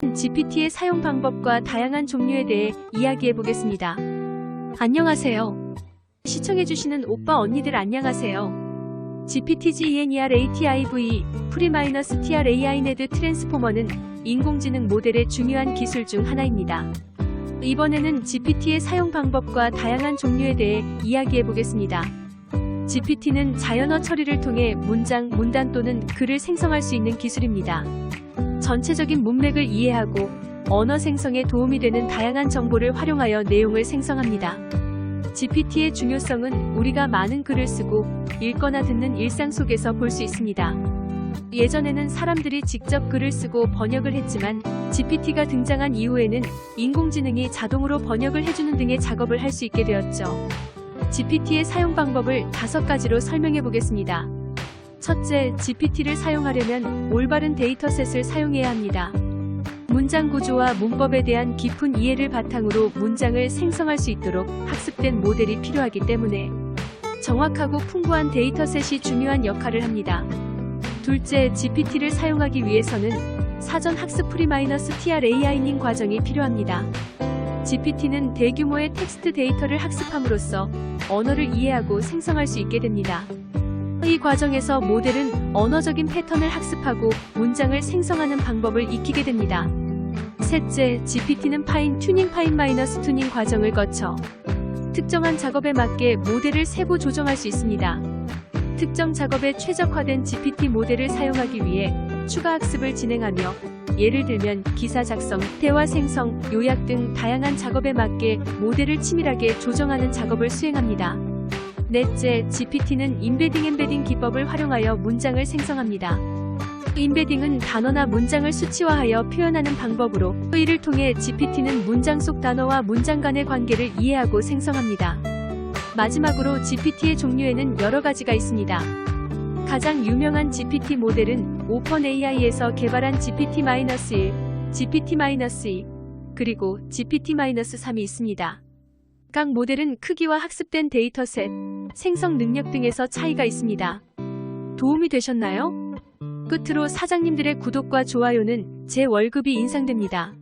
GPT의 사용 방법과 다양한 종류에 대해 이야기해 보겠습니다. 안녕하세요. 시청해주시는 오빠 언니들 안녕하세요. GPT-GENER ATIV 프리마이너스 TR AI 네드 트랜스포머는 인공지능 모델의 중요한 기술 중 하나입니다. 이번에는 GPT의 사용 방법과 다양한 종류에 대해 이야기해 보겠습니다. GPT는 자연어 처리를 통해 문장, 문단 또는 글을 생성할 수 있는 기술입니다. 전체적인 문맥을 이해하고 언어 생성에 도움이 되는 다양한 정보를 활용하여 내용을 생성합니다. GPT의 중요성은 우리가 많은 글을 쓰고 읽거나 듣는 일상 속에서 볼 수 있습니다. 예전에는 사람들이 직접 글을 쓰고 번역을 했지만 GPT가 등장한 이후에는 인공지능이 자동으로 번역을 해주는 등의 작업을 할 수 있게 되었죠. GPT의 사용 방법을 다섯 가지로 설명해 보겠습니다. 첫째, GPT를 사용하려면 올바른 데이터셋을 사용해야 합니다. 문장 구조와 문법에 대한 깊은 이해를 바탕으로 문장을 생성할 수 있도록 학습된 모델이 필요하기 때문에 정확하고 풍부한 데이터셋이 중요한 역할을 합니다. 둘째, GPT를 사용하기 위해서는 사전 학습 프리마이너스 TR AI닝 과정이 필요합니다. GPT는 대규모의 텍스트 데이터를 학습함으로써 언어를 이해하고 생성할 수 있게 됩니다. 이 과정에서 모델은 언어적인 패턴을 학습하고 문장을 생성하는 방법을 익히게 됩니다. 셋째, GPT는 파인 튜닝 파인 마이너스 튜닝 과정을 거쳐 특정한 작업에 맞게 모델을 세부 조정할 수 있습니다. 특정 작업에 최적화된 GPT 모델을 사용하기 위해 추가 학습을 진행하며 예를 들면 기사 작성, 대화 생성, 요약 등 다양한 작업에 맞게 모델을 치밀하게 조정하는 작업을 수행합니다. 넷째, GPT는 인베딩 엠베딩 기법을 활용하여 문장을 생성합니다. 인베딩은 단어나 문장을 수치화하여 표현하는 방법으로 이를 통해 GPT는 문장 속 단어와 문장 간의 관계를 이해하고 생성합니다. 마지막으로 GPT의 종류에는 여러 가지가 있습니다. 가장 유명한 GPT 모델은 오펀AI에서 개발한 GPT-1, GPT-2, 그리고 GPT-3이 있습니다. 각 모델은 크기와 학습된 데이터셋, 생성 능력 등에서 차이가 있습니다. 도움이 되셨나요? 끝으로 사장님들의 구독과 좋아요는 제 월급이 인상됩니다.